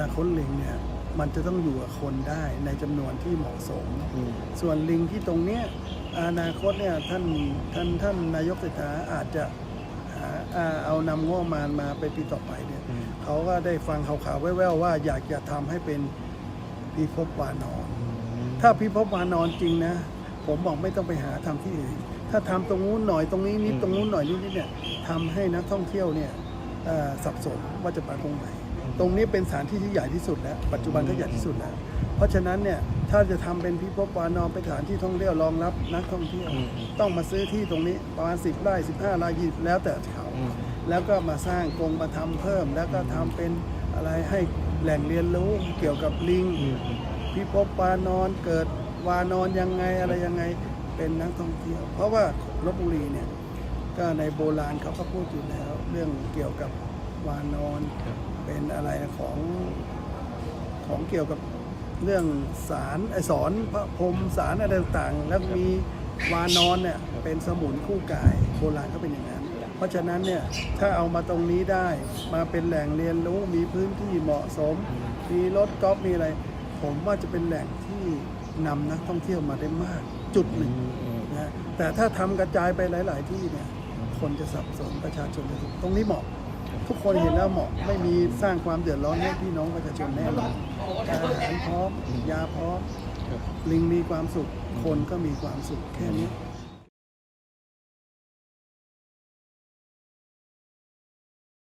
นาคตลิงเนี่ยมันจะต้องอยู่กับคนได้ในจำนวนที่เหมาะสมอืมส่วนลิงที่ตรงเนี้ยอนาคตเนี่ยท่านท่านท่านนายกเศรษฐาอาจจะหาอ่าเอานำงบประมาณมาเป็นปีต่อไปเนี่ยอืมเขาก็ได้ฟังข่าวๆแว่วๆว่าอยากจะทำให้เป็นพิภพวานอน ถ้าพิภพวานอนจริงนะ ผมบอกไม่ต้องไปหาทำที่อื่นถ้าทำตรงนู้นหน่อยตรงนี้นิดอืมตรงนู้นหน่อยนิดนิดเนี่ยทำให้นักท่องเที่ยวเนี่ยเอ่อสับสนว่าจะไปตรงไหน ตรงนี้เป็นสถานที่ที่ใหญ่ที่สุดแล้วปัจจุบันก็ใหญ่ที่สุดแล้ว เพราะฉะนั้นเนี่ยถ้าจะทำเป็นพิภพวานอนเป็นสถานที่ท่องเที่ยวรองรับนักท่องเที่ยวอืมต้องมาซื้อที่ตรงนี้ประมาณ 10ไร่15ไร่20แล้วแต่เขาอืมแล้วก็มาสร้างกรงมาทำเพิ่ม แล้วก็ทำเป็นอะไรให้แหล่งเรียนรู้เกี่ยวกับลิงอืมอืมพิภพวานอนเกิดวานอนยังไงอะไรยังไงเป็นนักท่องเที่ยว เพราะว่าลบบุรีเนี่ยก็ในโบราณเขาก็พูดอยู่แล้ว เรื่องเกี่ยวกับ วานอนครับเป็นอะไรของของเกี่ยวกับเรื่องสารไอสอนพระพรหมสารอะไรต่างๆ แล้วมีวานอนเนี่ยเป็นสมุนคู่กายโบราณก็เป็นอย่างนั้น เพราะฉะนั้นเนี่ยถ้าเอามาตรงนี้ได้มาเป็นแหล่งเรียนรู้มีพื้นที่เหมาะสม มีรถกอล์ฟมีอะไร ผมว่าจะเป็นแหล่งที่นำนักท่องเที่ยวมาได้มากจุดหนึ่งอืมนะแต่ถ้าทำกระจายไปหลาย ๆ ที่เนี่ยคนจะสับสนประชาชนจะตรงนี้เหมาะ ทุกคนเห็นแล้วเหมาะไม่มีสร้างความเดือดร้อนให้พี่น้องประชาชนแน่นอนอาหารพร้อมยาพร้อมลิงมีความสุข คนก็มีความสุขแค่นี้